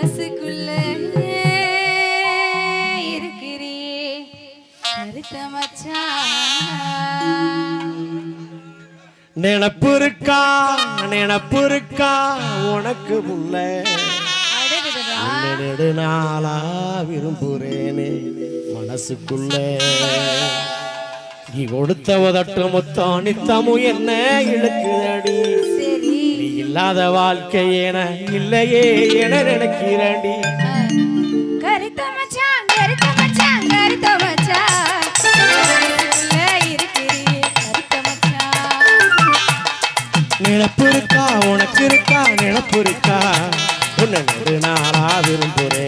மனசுக்குள்ள இருக்கிறியே. கருத்தமச்சா நினப்பு உனக்கு முன்ன. நெடு நாளா விரும்புறேனே மனசுக்குள்ள. நீ கொடுத்த உதட்டு முத்தம் நித்தமும் என்ன இழுக்குதடி. இல்லாத வாழ்க்கை என இல்லையே என நினைக்கிறேன்டி. கருத்த மச்சான் கருத்த மச்சான் கருத்த மச்சான். நினப்பு இருக்கா உனக்கு இருக்கா நினப்பு இருக்கா? உன்னை நாளா விரும்புறேன்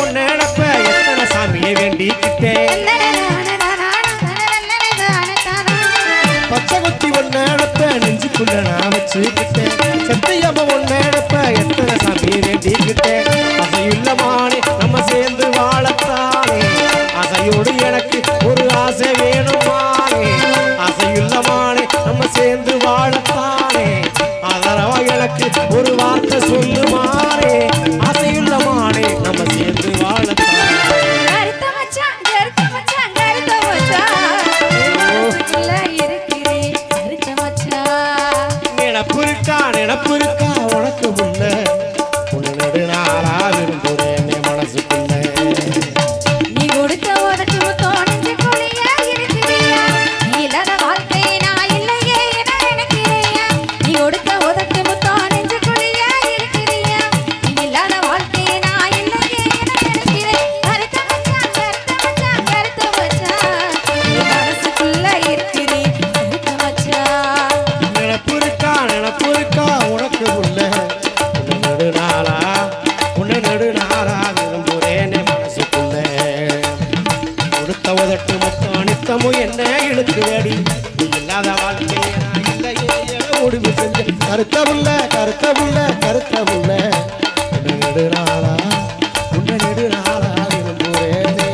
உன்ன நினப்ப எத்தனை சாமியை வேண்டிக்கிட்டேன்? பச்சை குத்தி ஒன்ன நினப்ப நெஞ்சுக்குள்ள நான் வச்சுக்கிட்டேன். சத்தியம ஒன்ன நினப்ப எத்தனை சாமியை வேண்டிக்கிட்டேன். அசையுள்ளமானே நம்ம சேர்ந்து வாழத்தானே. அசையோடு எனக்கு ஒரு ஆசை வேணுமானே அசையுள்ளமானே நம்ம சேர்ந்து வாழத்தானே. அதரவா எனக்கு ஒரு வார்த்தை சொல்லுமானே இழுத்து மொத்தம் நித்தமும் என்ன இழுத்து அடி? இல்லாத வாழ்க்கையே முடிவு செஞ்ச கருத்த உள்ள கருத்த உள்ள கருத்த உள்ள நெடுநாளா உன்ன நெடுநாளா விரும்புறேனே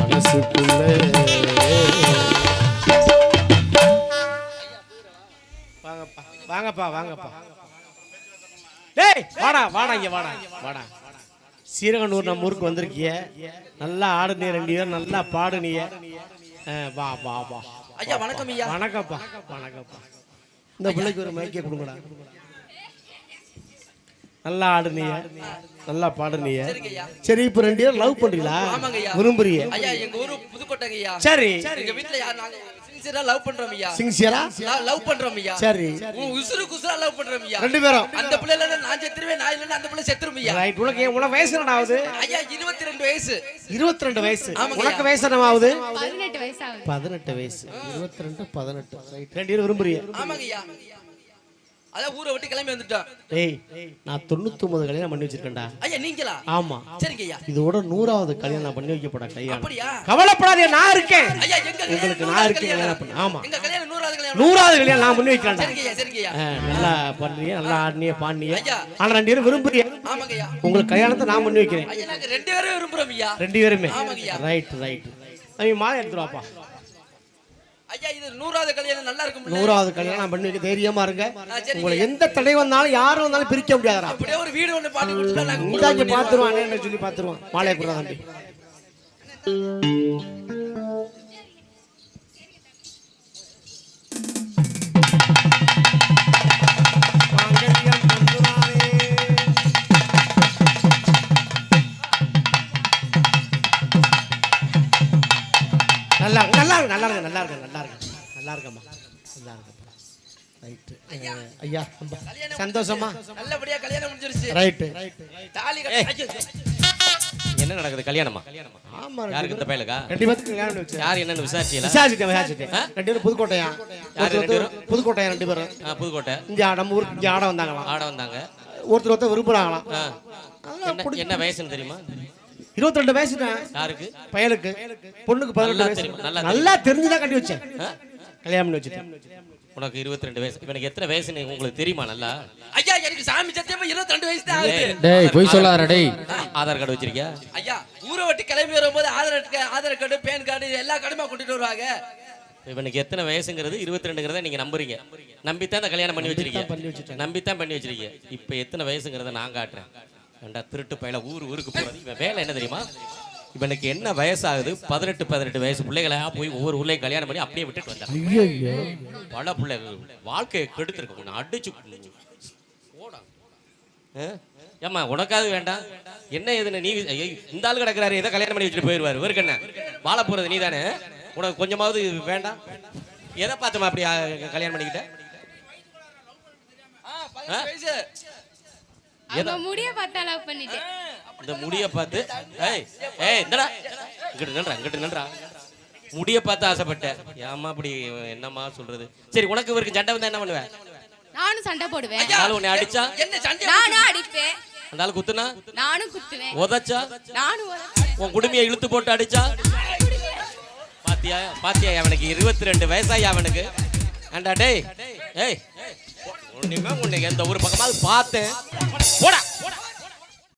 மனசுக்குள்ள. வாங்கப்பா வாங்கப்பா வாங்கப்பா. டேய் வாடா வாடா இங்க வாடா வாடா. சீரகனூர் நம்ம ஊருக்கு வந்திருக்கிய. நல்லா ஆடுனிய ரெண்டு பேர் நல்லா பாடுனிய. வா வா வா. ஐயா வணக்கம் ஐயா. வணக்கம்ப்பா வணக்கம்ப்பா. இந்த பிள்ளைக்கு ஒரு மயக்கிய கொடுங்கடா. நல்லா ஆடுனிய நல்லா பாடுனிய சரி இப்ப ரெண்டு பேரும் லவ் பண்றீங்களா? விரும்புறீங்க. ஐயா எங்க ஊரு புதுக்கோட்டைங்க சரி. எங்க வீட்ல யார் நாங்க லவ் பண்றோம் ஐயா சின்சியரா லவ் பண்றோம் ஐயா சரி. உசுரு லவ் பண்றோம் ஐயா ரெண்டு பேரும். அந்த பிள்ளை இல்ல நான் செத்துருவேன் நான் இல்ல அந்த பிள்ளை செத்துரும் ஐயா ரைட் உனக்கு உன ஆகுது? ஐயா 22 வயசு. 22 வயசு. வயசு என்ன ஆகுது? 18 வயசு விரும்புறீங்க. அதான் ஊரை விட்டு கிளம்பி வந்துட்டோம். ஏய் நான் தொண்ணூத்தி ஒன்பது கல்யாணம் பண்ணி வச்சிருக்கேன்டா. ஐயா நீங்களா? ஆமா. சரிங்க ஐயா இதோட நூறாவது கல்யாணம் பண்ணி கல்யாணம். அப்படியா? கவலைப்படாதே நான் இருக்கேன். ஐயா எங்க உங்களுக்கு நான் இருக்கேன் கல்யாணம். கல்யாணம் பண்ண ஆமா. எங்க கல்யாணம் நூறாவது கல்யாணம்? நூறாவது கல்யாணம் நான் பண்ணி வைக்கிறேன்டா. சரிங்க ஐயா ஐயா நல்லா பண்றீங்க நல்லா ஆடினிய பாடினிய. ஐயா. ஆனா ரெண்டு பேரும் விரும்புறிய? ஆமாங்க ஐயா உங்களுக்கு கல்யாணத்தை நான் பண்ணி வைக்கிறேன். ஐயா நாங்க ரெண்டு பேரும் விரும்புறோம் ஐயா. ரெண்டு பேருமே. ரைட் ரைட் அவங்க மாலை எடுத்துருவாப்பா ஐயா இது நூறாவது கல்யாணம் நல்லா இருக்கும் நூறாவது கல்யாணம் பண்ணி தைரியமா இருங்க. உங்களை எந்த தடை வந்தாலும் யாரும் வந்தாலும் பிரிக்க முடியாதுடா அப்படியே ஒரு வீடு ஒண்ணு பாட்டு கொடுத்துட்டா பாத்துருவான் சொல்லி பாத்துருவான் மாங்கல்யம் தந்துரானே. நல்லா இருக்கு, நல்லா இருக்கு, நல்லா இருக்கு, நல்லா இருக்கு, நல்லா. நல்லா இருக்கம்மா. நல்லா இருக்குப்பா ரைட்டு ஐயா சந்தோஷமா நல்லபடியா கல்யாணம் முடிஞ்சிருச்சு. ரைட்டு தாலி என்ன நடக்குது கல்யாணமா? ஆமா யாருக்கு இந்த பயலுக்கா? ரெண்டு பேத்துக்கு கல்யாணம் வச்சேன் யார் என்னன்னு விசாரிச்சீங்களா விசாரிச்சுட்டேன் விசாரிச்சுட்டேன். ரெண்டு பேரும் புதுக்கோட்டையா? யாரு ரெண்டு ஒருத்தர் புதுக்கோட்டையா ரெண்டு பேரும்? ஆ, புதுக்கோட்டை. இங்க நம்ம ஊருக்கு இங்க ஆட வந்தாங்களாம். ஆட வந்தாங்க. ஒருத்தர் ஒருத்தர் விரும்புறாங்களாம். என்ன வயசுன்னு தெரியுமா? இருபத்தி ரெண்டு வயசு தான் யாருக்கு? பயலுக்கு. பொண்ணுக்கு பதினெட்டு வயசு. தெரியும், நல்லா நல்லா தெரிஞ்சுதான் கட்டி வச்சேன். கல்யாணம் பண்ணி வச்சுட்டேன் உனக்கு இருபத்தி ரெண்டு வயசு. இவனுக்கு எத்தனை வயசுன்னு உங்களுக்கு தெரியுமா நல்லா? ஐயா எனக்கு சாமி சத்தியமா இருபத்தி ரெண்டு வயசு தான் ஆகுது. டேய் பொய் சொல்லாதடா டேய். ஆதார் கார்டு வச்சிருக்கியா? ஐயா ஊரை விட்டு கிளம்பி வரும்போது Aadhaar Aadhaar card pan card எல்லா கார்டுமா கொண்டுட்டு வருவாங்க? இவனுக்கு எத்தனை வயசுங்கிறது இருபத்தி ரெண்டுங்கிறத நீங்க நம்புறீங்க. நம்பித்தான் இந்த கல்யாணம் பண்ணி வச்சிருக்கீங்க. நம்பித்தான் பண்ணி வச்சிருக்கீங்க இப்போ எத்தனை வயசுங்கிறத நான் காட்டுறேன். ஏண்டா திருட்டு பையல ஊர் ஊருக்கு போறது? இவன் வேலை என்ன தெரியுமா? இவனுக்கு என்ன வயசாகுது? பதினெட்டு பதினெட்டு வயசு பிள்ளைகளா போய் ஒவ்வொரு ஊர்லயும் கல்யாணம் பண்ணி அப்படியே விட்டுட்டு ஐயோ பல பிள்ளைகள் வாழ்க்கையை கெடுத்திருக்க அடிச்சு? ஏம்மா உனக்காவது வேண்டாம் என்ன எதுன்னு நீ இந்த ஆள் கிடக்குறாரு ஏதோ கல்யாணம் பண்ணி வச்சுட்டு போயிடுவாரு. இவருக்கு என்ன? வாழ போறது நீ தானே உனக்கு கொஞ்சமாவது வேண்டாம் எதை பார்த்துமா அப்படி கல்யாணம் பண்ணிக்கிட்ட? முடிய பார்த்தா லவ் பண்ணிட்டேன். இந்த முடிய பார்த்து ஏய் ஏய் இந்தடா இங்கிட்டு நின்றா இங்கிட்டு நின்றா முடிய பார்த்து ஆசைப்பட்டேன் ஏம்மா அப்படி என்னம்மா சொல்றது? சரி உனக்கு இவருக்கு சண்டை வந்தா என்ன பண்ணுவேன் நானும் சண்டை போடுவேன். ஆளு உன்னை அடிச்சா? என்ன சண்டை நானும் அடிப்பேன். அந்த ஆள் குத்துனா? நானும் குத்துவேன். உதச்சா? நானும். உன் குடுமையை இழுத்து போட்டு அடிச்சா? பாத்தியா? பாத்தியா அவனுக்கு? இருபத்தி ரெண்டு வயசாயி அவனுக்கு. ஏண்டா டேய்? ஏய் ஒண்ணுமே உன்னை எந்த ஒரு பக்கமாவது பார்த்தேன். போடா.